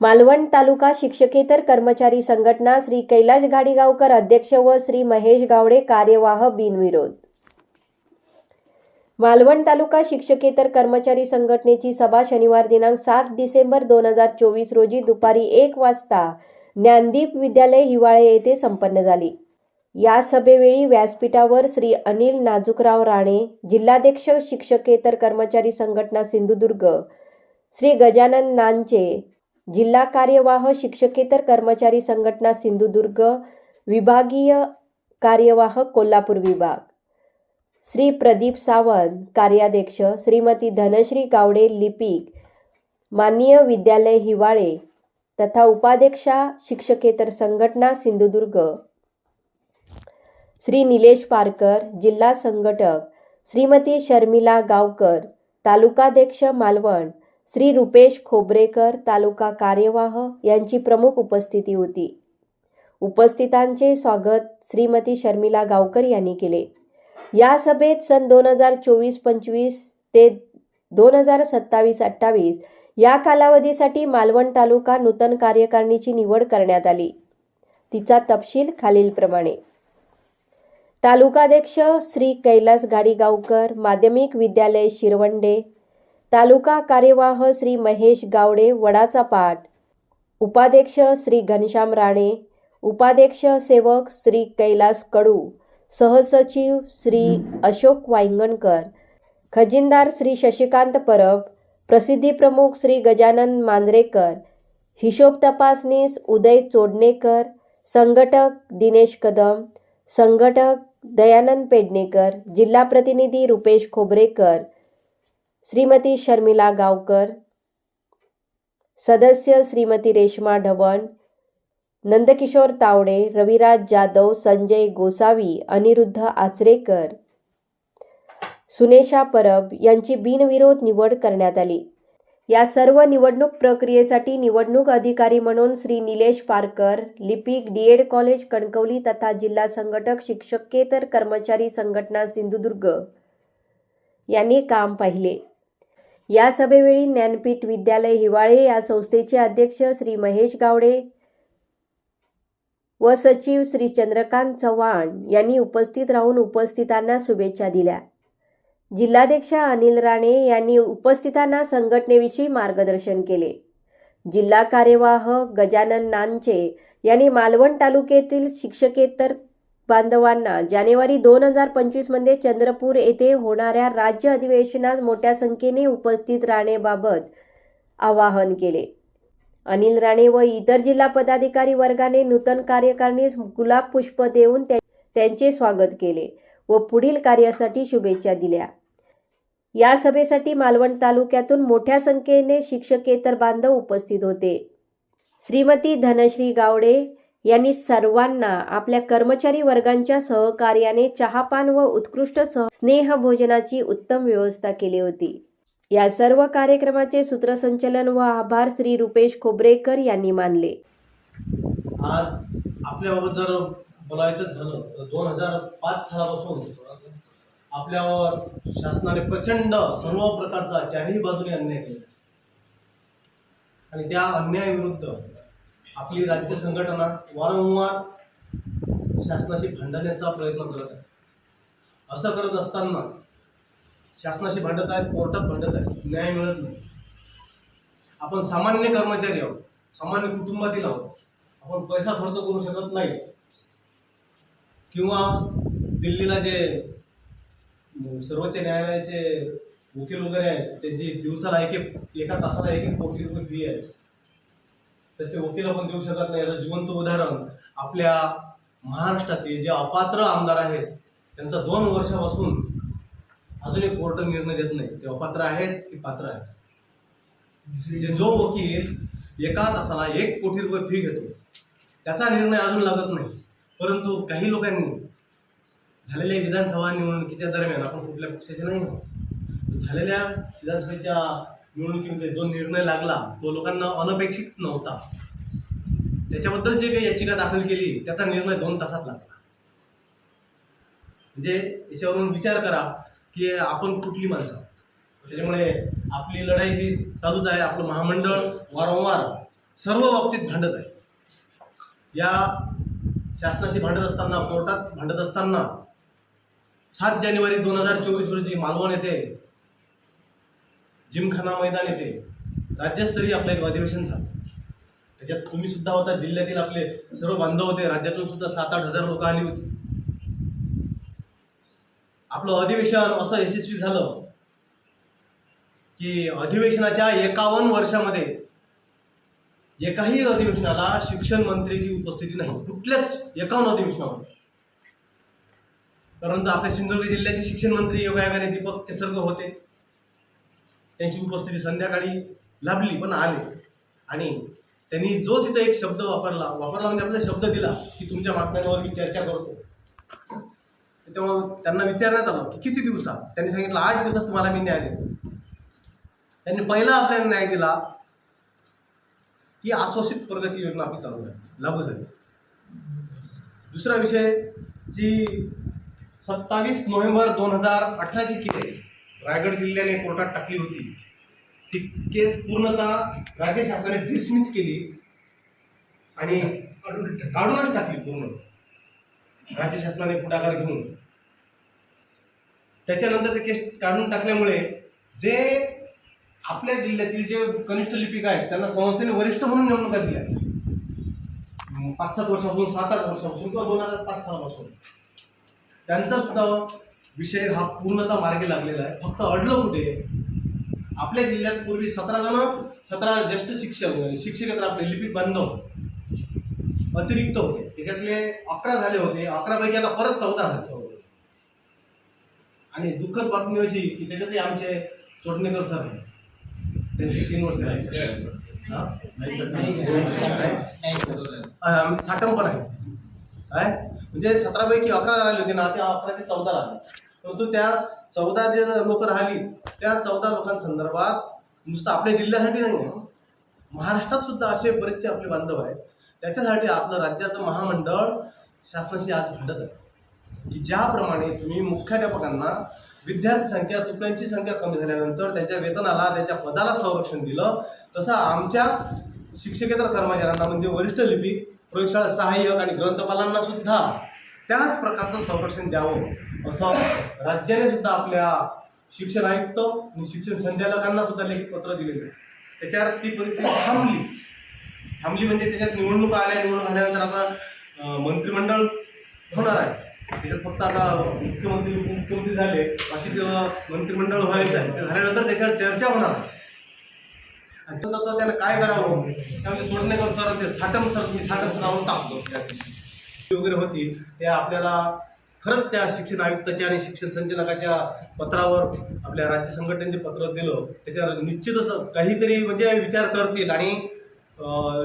मालवण तालुका शिक्षकेतर कर्मचारी संघटना श्री कैलाश गाडीगावकर अध्यक्ष व श्री महेश गावडे कार्यवाह बिनविरोध. मालवण तालुका शिक्षकेतर कर्मचारी संघटनेची सभा शनिवार दिनांक सात डिसेंबर दोन हजार चोवीस रोजी दुपारी एक वाजता ज्ञानदीप विद्यालय हिवाळे येथे संपन्न झाली. या सभेवेळी व्यासपीठावर श्री अनिल नाजुकराव राणे जिल्हाध्यक्ष शिक्षकेतर कर्मचारी संघटना सिंधुदुर्ग श्री गजानन नांचे जिल्हा कार्यवाह शिक्षकेतर कर्मचारी संघटना सिंधुदुर्ग विभागीय कार्यवाह कोल्हापूर विभाग. श्री प्रदीप सावंत कार्याध्यक्ष श्रीमती धनश्री गावडे लिपिक माननीय विद्यालय हिवाळे तथा उपाध्यक्षा शिक्षकेतर संघटना सिंधुदुर्ग. श्री निलेश पारकर जिल्हा संघटक श्रीमती शर्मिला गावकर तालुकाध्यक्ष मालवण श्री रुपेश खोबरेकर तालुका कार्यवाह यांची प्रमुख उपस्थिती होती. उपस्थितांचे स्वागत श्रीमती शर्मिला गावकर यांनी केले. या सभेत सन दोन हजार चोवीस पंचवीस ते दोन हजार सत्तावीस अठ्ठावीस या कालावधीसाठी मालवण तालुका नूतन कार्यकारिणीची निवड करण्यात आली. तिचा तपशील खालीलप्रमाणे. तालुकाध्यक्ष श्री कैलास गाडीगावकर माध्यमिक विद्यालय शिरवंडे तालुका कार्यवाह श्री महेश गावडे वडाचा पाठ. उपाध्यक्ष श्री घनश्याम राणे. उपाध्यक्ष सेवक श्री कैलास कडू. सहसचिव श्री अशोक वायंगणकर. खजिनदार श्री शशिकांत परब. प्रसिद्धी प्रमुख श्री गजानन मांजरेकर. हिशोब तपासनीस उदय चोडणेकर. संघटक दिनेश कदम. संघटक दयानंद पेडणेकर. जिल्हा प्रतिनिधी रुपेश खोबरेकर. श्रीमती शर्मिला गावकर सदस्य श्रीमती रेश्मा ढवण नंदकिशोर तावडे रविराज जाधव संजय गोसावी अनिरुद्ध आचरेकर सुनेशा परब यांची बिनविरोध निवड करण्यात आली. या सर्व निवडणूक प्रक्रियेसाठी निवडणूक अधिकारी म्हणून श्री निलेश पारकर लिपिक डी एड कॉलेज कणकवली तथा जिल्हा संघटक शिक्षकेतर कर्मचारी संघटना सिंधुदुर्ग यांनी काम पाहिले. या सभेवेळी ज्ञानपीठ विद्यालय हिवाळे या संस्थेचे अध्यक्ष श्री महेश गावडे व सचिव श्री चंद्रकांत चव्हाण यांनी उपस्थित राहून उपस्थितांना शुभेच्छा दिल्या. जिल्हाध्यक्ष अनिल राणे यांनी उपस्थितांना संघटनेविषयी मार्गदर्शन केले. जिल्हा कार्यवाह गजानन नांचे यांनी मालवण तालुक्यातील शिक्षकेतर बांधवांना जानेवारी दोन हजार पंचवीसमध्ये चंद्रपूर येथे होणाऱ्या राज्य अधिवेशनात मोठ्या संख्येने उपस्थित राहण्याबाबत आवाहन केले. अनिल राणे व इतर जिल्हा पदाधिकारी वर्गाने नूतन कार्यकारिणीस गुलाब पुष्प देऊन त्यांचे स्वागत केले व पुढील कार्यासाठी शुभेच्छा दिल्या. या सभेसाठी मालवण तालुक्यातून मोठ्या संख्येने शिक्षकेतर बांधव उपस्थित होते. श्रीमती धनश्री गावडे यांनी सर्वांना आपल्या कर्मचारी वर्गांच्या सहकार्याने चहापान व उत्कृष्ट सह स्नेहभोजनाची उत्तम व्यवस्था केली होती. या सर्व कार्यक्रमाचे सूत्रसंचलन व आभार श्री रुपेश खोबरेकर यांनी मानले. आज आपल्याबाबत जर बोलायचं झालं तर दोन हजार पाच सालापासून आपल्यावर शासनाने प्रचंड सर्व प्रकारचा चारही बाजूने अन्याय केला. आणि त्या अन्यायाविरुद्ध आपली राज्य संघटना वारंवार शासनाशी भांडण्याचा प्रयत्न करत आहे. असं करत असताना शासनाशी भांडत आहेत कोर्टात भांडत आहेत न्याय मिळत नाही. आपण सामान्य कर्मचारी आहोत सामान्य कुटुंबातील आहोत. आपण पैसा खर्च करू शकत नाही. किंवा दिल्लीला जे सर्वोच्च न्यायालयाचे वकील वगैरे आहेत त्याची दिवसाला एक एका तासाला एक एक कोटी रुपये फी आहे. तसे वकील आपण देऊ शकत नाही. याचं जिवंत उदाहरण आपल्या महाराष्ट्रातील जे अपात्र आमदार आहेत त्यांचा दोन वर्षापासून एक कोर्ट निर्णय देत नाही. ते अपात्र आहेत की पात्र आहेत? जे जो वकील एका तासाला एक कोटी रुपये फी घेतो त्याचा निर्णय अजून लागत नाही. परंतु काही लोकांनी झालेल्या विधानसभा निवडणुकीच्या दरम्यान आपण कुठल्या पक्षाचे नाही आहोत झालेल्या विधानसभेच्या निवडणुकीमध्ये जो निर्णय लागला तो लोकांना अनपेक्षित नव्हता. त्याच्याबद्दल जे काही याचिका दाखल केली त्याचा निर्णय दोन तासात लागला. म्हणजे याच्यावरून विचार करा की आपण कुठली माणसं त्याच्यामुळे आपली लढाई ही चालूच आहे आपलं महामंडळ वारंवार सर्व बाबतीत भांडत आहे. या शासनाशी भांडत असताना कोर्टात भांडत असताना सात जानेवारी दोन हजार चोवीस रोजी मालवण येथे जिमखाना मैदान येथे राज्यस्तरीय आपलं एक अधिवेशन झालं. त्याच्यात तुम्ही सुद्धा होता जिल्ह्यातील आपले सर्व बांधव होते. राज्यातून सुद्धा सात आठ हजार लोक आली होती. आपलं अधिवेशन असं यशस्वी झालं की अधिवेशनाच्या एकावन्न वर्षामध्ये एकाही अधिवेशनाला शिक्षण मंत्रीची उपस्थिती नाही. कुठल्याच एकावन्न अधिवेशनामध्ये. परंतु आपल्या सिंधुदुर्ग जिल्ह्याचे शिक्षण मंत्री योगायोगाने दीपक केसरकर होते. त्यांची उपस्थिती संध्याकाळी लाभली पण आले. आणि त्यांनी जो तिथं एक शब्द वापरला वापरला म्हणजे आपला शब्द दिला की तुमच्या मागण्यांवर मी चर्चा करतो. तेव्हा त्यांना विचारण्यात आलं की किती दिवसात? त्यांनी सांगितलं आठ दिवसात तुम्हाला मी न्याय देतो. त्यांनी पहिला आपल्याला न्याय दिला की आश्वासित प्रगती योजना आपली चालू झाली लागू झाली. दुसरा विषय जी सत्तावीस नोव्हेंबर दोन हजार अठराची केस रायगड जिल्ह्याने कोर्टात टाकली होती. ती केस पूर्णतः राज्य शासनाने डिसमिस केली आणि काढूनच टाकली पूर्ण. राज्य शासनाने पुढाकार घेऊन. त्याच्यानंतर ते केस काढून टाकल्यामुळे जे आपल्या जिल्ह्यातील जे कनिष्ठ लिपिक आहेत त्यांना संस्थेने वरिष्ठ म्हणून नेमणुका दिल्या. पाच सात वर्षापासून सात आठ वर्षापासून किंवा दोन हजार पाच सालापासून त्यांचा सुद्धा विषय हा पूर्णतः मार्गी लागलेला आहे. फक्त अडलं कुठे? आपल्या जिल्ह्यात पूर्वी सतरा जण सतरा ज्येष्ठ शिक्षक शिक्षक तर आपले लिपिक बांधव अतिरिक्त होते. त्याच्यातले अकरा झाले होते. अकरापैकी आता परत चौदा झाले आणि दुःखद बातमी अशी की त्याच्यातही आमचे चोटणेकर सर आहेत. त्यांची तीन वर्ष राहिले साठम पण आहे म्हणजे सतरापैकी अकरा राहिले होते ना ते अकराचे चौदा राहिले परंतु त्या चौदा जे लोक राहिली त्या चौदा लोकांसंदर्भात नुसतं आपल्या जिल्ह्यासाठी नाही आहे महाराष्ट्रात सुद्धा असे बरेचसे आपले बांधव आहेत. त्याच्यासाठी आपलं राज्याचं महामंडळ शासनाशी आज भांडत आहे. की ज्याप्रमाणे तुम्ही मुख्याध्यापकांना विद्यार्थी संख्या तुकड्यांची संख्या कमी झाल्यानंतर त्यांच्या वेतनाला त्याच्या पदाला संरक्षण दिलं तसं आमच्या शिक्षकेतर कर्मचाऱ्यांना म्हणजे वरिष्ठ लिपिक प्रयोगशाळा सहाय्यक आणि ग्रंथपालांना सुद्धा त्याच प्रकारचं संरक्षण द्यावं असं राज्याने सुद्धा आपल्या शिक्षण आयुक्त आणि शिक्षण संचालकांना सुद्धा लेखी पत्र दिलेलं आहे. त्याच्यावर ती परिस्थिती थांबली. थांबली म्हणजे त्याच्यात निवडणुका आल्या निवडणूक आल्यानंतर आता मंत्रिमंडळ होणार आहे. त्याच्यात फक्त आता मुख्यमंत्री उपमुख्यमंत्री झाले अशीच मंत्रिमंडळ व्हायचं आहे. ते झाल्यानंतर त्याच्यावर चर्चा होणार आहे. आणि काय करावं? त्यामध्ये तोडणेकर सर ते साठम सर मी साटम नावून टाकलो त्या दिवशी वगैरे होती त्या आपल्याला खरंच त्या शिक्षण आयुक्ताच्या आणि शिक्षण संचालकाच्या पत्रावर आपल्या राज्य संघटनेचे पत्र दिलं त्याच्यावर निश्चितच काहीतरी म्हणजे विचार करतील आणि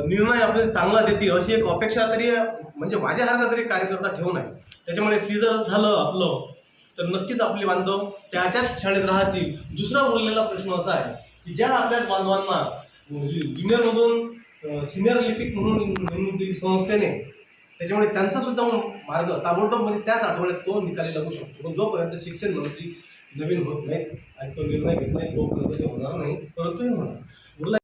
निर्णय आपल्याला चांगला देतील अशी एक अपेक्षा तरी म्हणजे माझ्यासारखा तरी कार्यकर्ता ठेवून आहे. त्याच्यामुळे ती जर झालं आपलं तर नक्कीच आपले बांधव त्या त्याच शाळेत राहतील. दुसरा उरलेला प्रश्न असा आहे की ज्या आपल्याच बांधवांना ज्युनियरमधून सिनियर लिपिक म्हणून संस्थेने त्याच्यामुळे त्यांचा सुद्धा मार्ग ताबडतोब म्हणजे त्याच आठवड्यात तो निकाली लागू शकतो. पण जोपर्यंत शिक्षण मंत्री नवीन होत नाहीत आणि तो निर्णय घेत नाही तोपर्यंत ते होणार नाही परंतु हे होणार.